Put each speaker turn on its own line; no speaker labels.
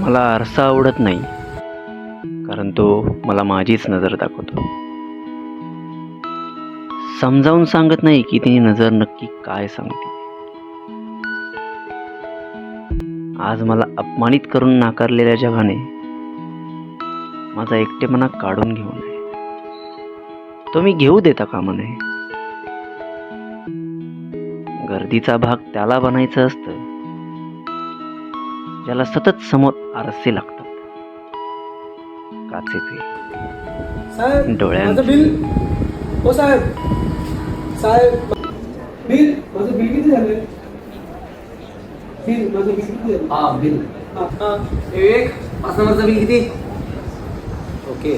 मला आरसा आवडत नाही. कारण तो मला माझीच नजर दाखवतो. समजावून सांगत नाही की ती नजर नक्की काय सांगते. आज मला अपमानित करून नाकारलेल्या जगाने माझा एकटेपणा काढून घेऊ नये. तो मी घेऊ देता कामा नये. गर्दीचा भाग त्याला बनायचं असतं. ज्याला सतत समोर आरसे लागतात. काचेचे.
माझं बिल हो साहेब. साहेब बिल माझं बिल किती झालंय बिल माझं बिल किती झालं?
हा बिल.
हा.
विवेक नंबरचं बिल किती? ओके.